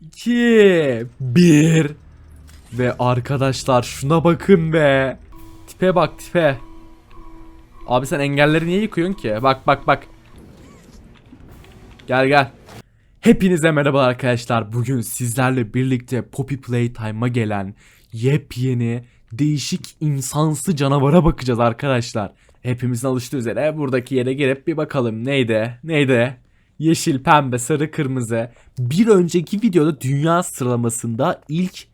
2 1 Ve arkadaşlar şuna bakın be. Tipe bak tipe. Abi sen engelleri niye yıkıyorsun ki? Bak bak bak. Gel gel. Hepinize merhaba arkadaşlar. Bugün sizlerle birlikte Poppy Playtime'a gelen yepyeni değişik insansı canavara bakacağız arkadaşlar. Hepimizin alıştığı üzere buradaki yere girip bir bakalım neydi? Neydi? Yeşil, pembe, sarı, kırmızı. Bir önceki videoda dünya sıralamasında ilk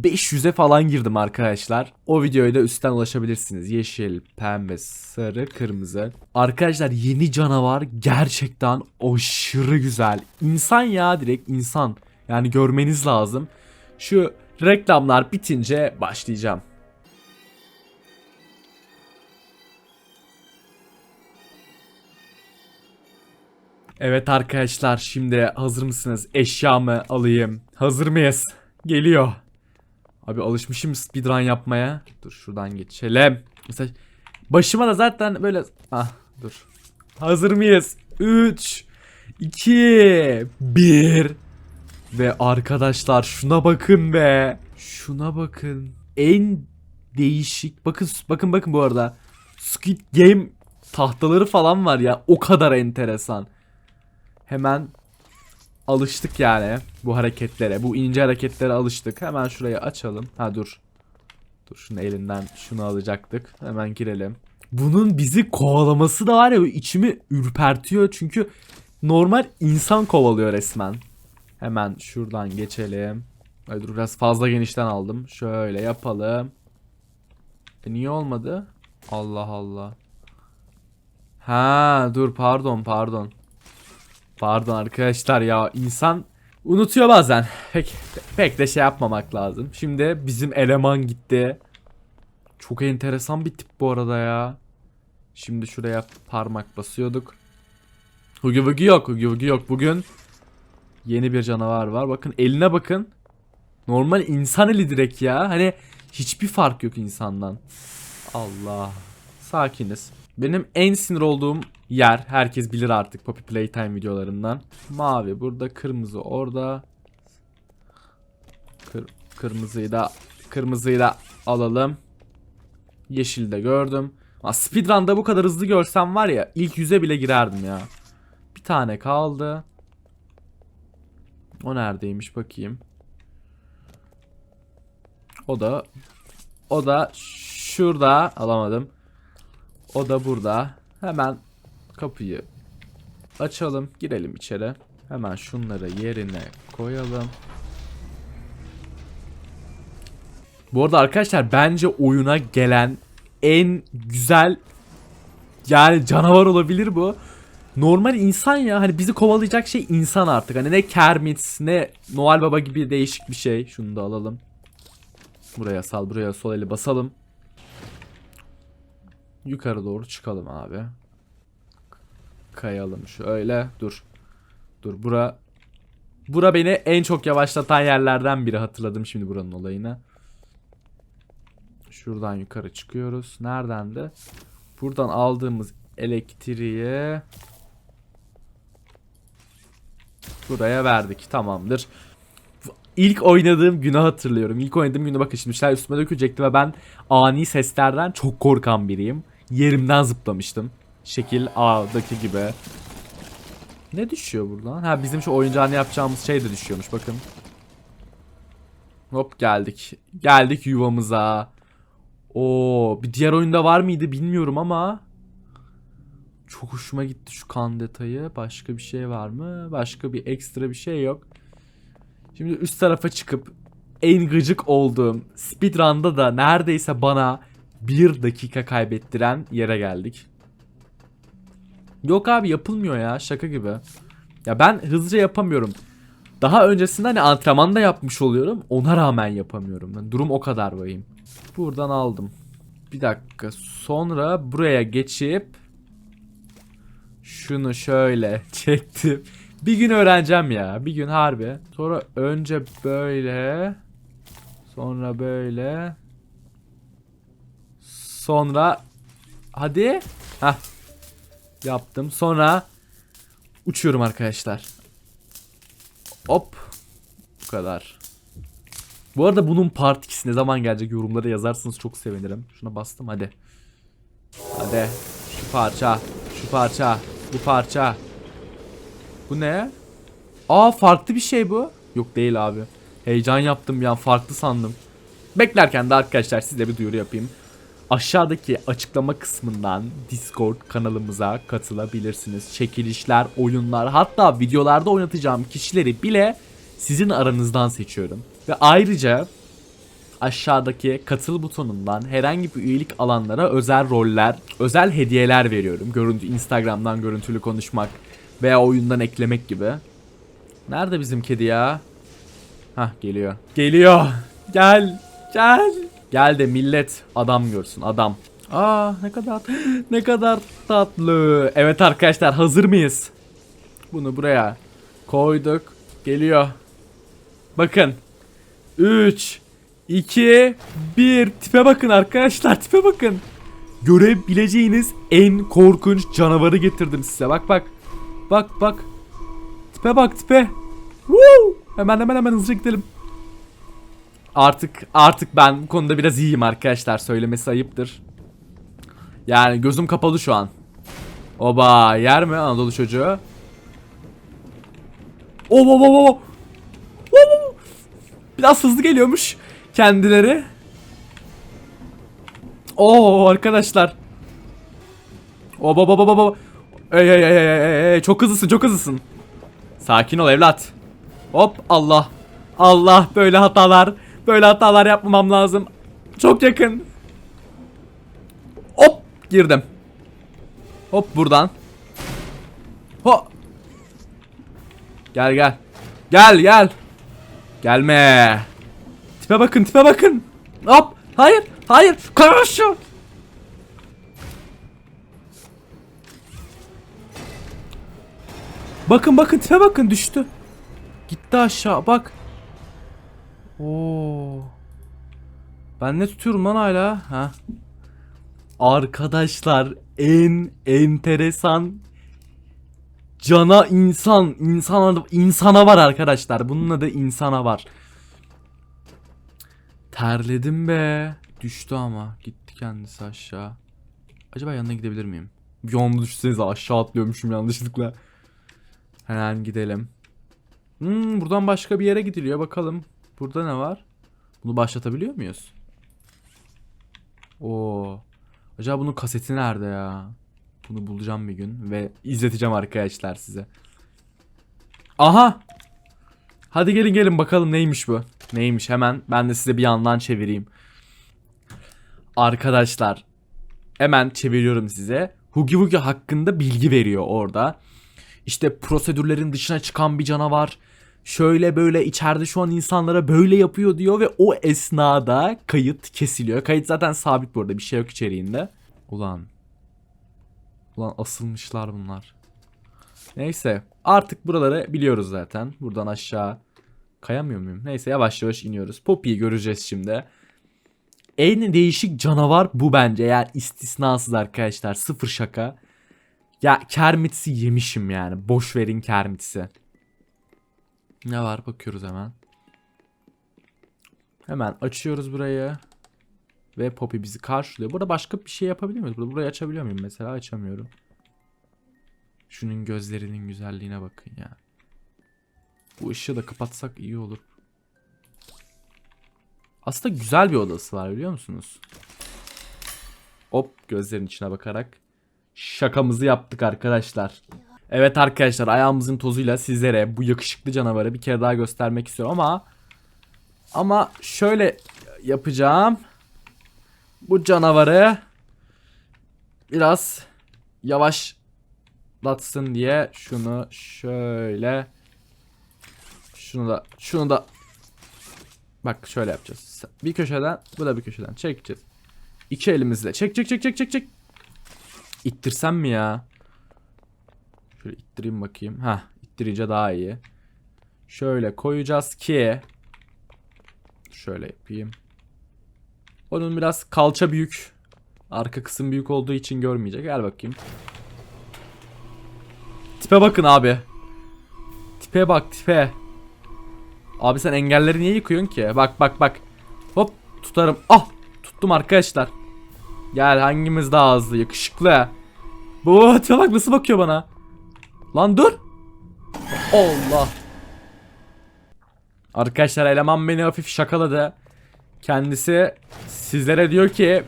500'e falan girdim arkadaşlar. O videoya da üstten ulaşabilirsiniz. Yeşil, pembe, sarı, kırmızı. Arkadaşlar yeni canavar gerçekten aşırı güzel. İnsan ya direkt insan. Yani görmeniz lazım. Şu reklamlar bitince başlayacağım. Evet arkadaşlar şimdi hazır mısınız? Eşyamı alayım. Hazır mıyız? Geliyor. Abi alışmışım speedrun yapmaya. Dur şuradan geçelim. Mesela başıma da zaten böyle... Ah dur. Hazır mıyız? 3 2 1 Ve arkadaşlar şuna bakın be. Şuna bakın. En değişik. Bakın bakın bakın bu arada. Squid Game tahtaları falan var ya. O kadar enteresan. Hemen alıştık yani bu hareketlere. Bu ince hareketlere alıştık. Hemen şurayı açalım. Ha dur. Dur şunu elinden şunu alacaktık. Hemen girelim. Bunun bizi kovalaması da var ya içimi ürpertiyor. Çünkü normal insan kovalıyor resmen. Hemen şuradan geçelim. Ay dur biraz fazla genişten aldım. Şöyle yapalım. E niye olmadı? Allah Allah. Ha dur pardon pardon. Pardon arkadaşlar ya insan unutuyor bazen. Pek pek de şey yapmamak lazım. Şimdi bizim eleman gitti. Çok enteresan bir tip bu arada ya. Şimdi şuraya parmak basıyorduk. Hugi Wugi yok. Hugi Wugi yok. Bugün yeni bir canavar var. Bakın eline bakın. Normal insan eli direkt ya. Hani hiçbir fark yok insandan. Allah. Sakiniz. Benim en sinir olduğum yer herkes bilir artık Poppy Playtime videolarından. Mavi burada, kırmızı orada. Kır, kırmızıyı da kırmızıyı da alalım. Yeşil de gördüm. Ama speedrun'da bu kadar hızlı görsem var ya ilk yüze bile girerdim ya. Bir tane kaldı. O neredeymiş bakayım. O da o da şurada alamadım. O da burada. Hemen kapıyı açalım. Girelim içeri. Hemen şunları yerine koyalım. Bu arada arkadaşlar bence oyuna gelen en güzel yani canavar olabilir bu. Normal insan ya hani bizi kovalayacak şey insan artık. Hani ne Kermit ne Noel Baba gibi değişik bir şey. Şunu da alalım. Buraya sal buraya sol eli basalım. Yukarı doğru çıkalım abi. Kayalım şöyle. Dur. Dur bura. Bura beni en çok yavaşlatan yerlerden biri hatırladım şimdi buranın olayını. Şuradan yukarı çıkıyoruz. Nereden de? Buradan aldığımız elektriği buraya verdik. Tamamdır. İlk oynadığım günü hatırlıyorum. İlk oynadığım günü bakın şimdi şeyler üstüme dökülecekti ve ben ani seslerden çok korkan biriyim. Yerimden zıplamıştım. Şekil A'daki gibi. Ne düşüyor buradan? Ha bizim şu oyuncağını yapacağımız şey de düşüyormuş bakın. Hop geldik. Geldik yuvamıza. Oo, bir diğer oyunda var mıydı bilmiyorum ama çok hoşuma gitti şu kan detayı. Başka bir şey var mı? Başka bir ekstra bir şey yok. Şimdi üst tarafa çıkıp en gıcık olduğum speedrun'da da neredeyse bana bir dakika kaybettiren yere geldik. Yok abi yapılmıyor ya şaka gibi. Ya ben hızlıca yapamıyorum. Daha öncesinde hani antrenmanda yapmış oluyorum. Ona rağmen yapamıyorum. Yani durum o kadar vahim. Buradan aldım. Bir dakika. Sonra buraya geçip şunu şöyle çektim. Bir gün öğreneceğim ya. Bir gün harbi. Sonra önce böyle. Sonra böyle. Sonra hadi. Hah. Yaptım. Sonra uçuyorum arkadaşlar. Hop. kadar. Bu arada bunun part 2'si ne zaman gelecek yorumlara yazarsınız çok sevinirim. Şuna bastım hadi. Hadi. Şu parça. Şu parça. Bu parça. Bu ne? Aa farklı bir şey bu. Yok değil abi. Heyecan yaptım an farklı sandım. Beklerken de arkadaşlar size bir duyuru yapayım. Aşağıdaki açıklama kısmından Discord kanalımıza katılabilirsiniz. Çekilişler, oyunlar hatta videolarda oynatacağım kişileri bile sizin aranızdan seçiyorum. Ve ayrıca aşağıdaki katıl butonundan herhangi bir üyelik alanlara özel roller, özel hediyeler veriyorum. Görüntü Instagram'dan görüntülü konuşmak veya oyundan eklemek gibi. Nerede bizim kedi ya? Hah geliyor. Geliyor. Gel. Gel. Gel de millet adam görsün adam. Aa ne kadar ne kadar tatlı. Evet arkadaşlar hazır mıyız? Bunu buraya koyduk. Geliyor. Bakın. 3 2 1 tipe bakın arkadaşlar tipe bakın. Görebileceğiniz en korkunç canavarı getirdim size. Bak bak. Bak bak. Tipe bak tipe. Woo! Hemen hemen hemen hızlıca gidelim. Artık artık ben bu konuda biraz iyiyim arkadaşlar. Söylemesi ayıptır. Yani gözüm kapalı şu an. Oba yer mi Anadolu çocuğu? Oba oba oba. Biraz hızlı geliyormuş kendileri. Oo arkadaşlar. Oba oba oba oba. Ey ey ey ey ey çok hızlısın çok hızlısın. Sakin ol evlat. Hop Allah. Allah böyle hatalar. Böyle hatalar yapmamam lazım. Çok yakın. Hop girdim. Hop buradan. Ho. Gel gel. Gel gel. Gelme. Tipe bakın tipe bakın. Hop. Hayır. Hayır. Karşı. Bakın bakın tipe bakın düştü. Gitti aşağı bak. Oo. Ben ne tutuyorum lan hala? Ha. Arkadaşlar en enteresan cana insan insana insana var arkadaşlar. Bunun adı insana var. Terledim be. Düştü ama. Gitti kendisi aşağı. Acaba yanına gidebilir miyim? Bir anda düşsenize aşağı atlıyormuşum yanlışlıkla. Hemen gidelim. Hmm, buradan başka bir yere gidiliyor bakalım. Burada ne var? Bunu başlatabiliyor muyuz? Oo. Acaba bunun kaseti nerede ya? Bunu bulacağım bir gün ve izleteceğim arkadaşlar size. Aha! Hadi gelin gelin bakalım neymiş bu? Neymiş hemen ben de size bir yandan çevireyim. Arkadaşlar hemen çeviriyorum size. Hugi Wugi hakkında bilgi veriyor orada. İşte prosedürlerin dışına çıkan bir canavar. Şöyle böyle içeride şu an insanlara böyle yapıyor diyor ve o esnada kayıt kesiliyor. Kayıt zaten sabit bu arada bir şey yok içeriğinde. Ulan. Ulan asılmışlar bunlar. Neyse artık buraları biliyoruz zaten. Buradan aşağı kayamıyor muyum? Neyse yavaş yavaş iniyoruz. Poppy'yi göreceğiz şimdi. En değişik canavar bu bence. Yani istisnasız arkadaşlar. Sıfır şaka. Ya Kermit'si yemişim yani. Boş verin Kermit'si. Ne var bakıyoruz hemen. Hemen açıyoruz burayı. Ve Poppy bizi karşılıyor. Burada başka bir şey yapabiliyor muyuz? Burada burayı açabiliyor muyum mesela? Açamıyorum. Şunun gözlerinin güzelliğine bakın ya. Bu ışığı da kapatsak iyi olur. Aslında güzel bir odası var biliyor musunuz? Hop gözlerin içine bakarak şakamızı yaptık arkadaşlar. Evet arkadaşlar ayağımızın tozuyla sizlere bu yakışıklı canavarı bir kere daha göstermek istiyorum ama ama şöyle yapacağım. Bu canavarı biraz yavaşlatsın diye şunu şöyle şunu da şunu da bak şöyle yapacağız. Bir köşeden bu da bir köşeden çekeceğiz. İki elimizle çek çek çek çek çek çek. İttirsem mi ya? Şöyle ittireyim bakayım. Ha, ittirince daha iyi. Şöyle koyacağız ki şöyle yapayım. Onun biraz kalça büyük. Arka kısım büyük olduğu için görmeyecek. Gel bakayım. Tipe bakın abi. Tipe bak tipe. Abi sen engelleri niye yıkıyorsun ki? Bak bak bak. Hop tutarım. Ah tuttum arkadaşlar. Gel hangimiz daha hızlı yakışıklı. Bu tipe bak nasıl bakıyor bana. Lan dur. Allah. Arkadaşlar eleman beni hafif şakaladı. Kendisi sizlere diyor ki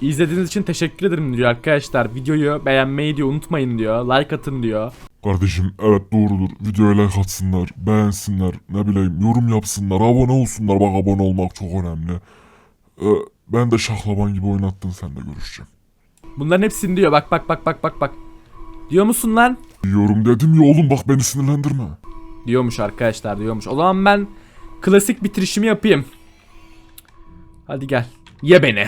izlediğiniz için teşekkür ederim diyor arkadaşlar. Videoyu beğenmeyi diyor unutmayın diyor. Like atın diyor. Kardeşim evet doğrudur. Videoya like atsınlar, beğensinler, ne bileyim yorum yapsınlar, abone olsunlar. Bak abone olmak çok önemli. Ee, ben de şaklaban gibi oynattın sen de görüşeceğim. Bunların hepsini diyor. Bak bak bak bak bak bak. Diyor musun lan? Diyorum dedim ya oğlum bak beni sinirlendirme. Diyormuş arkadaşlar diyormuş. O zaman ben klasik bitirişimi yapayım. Hadi gel. Ye beni.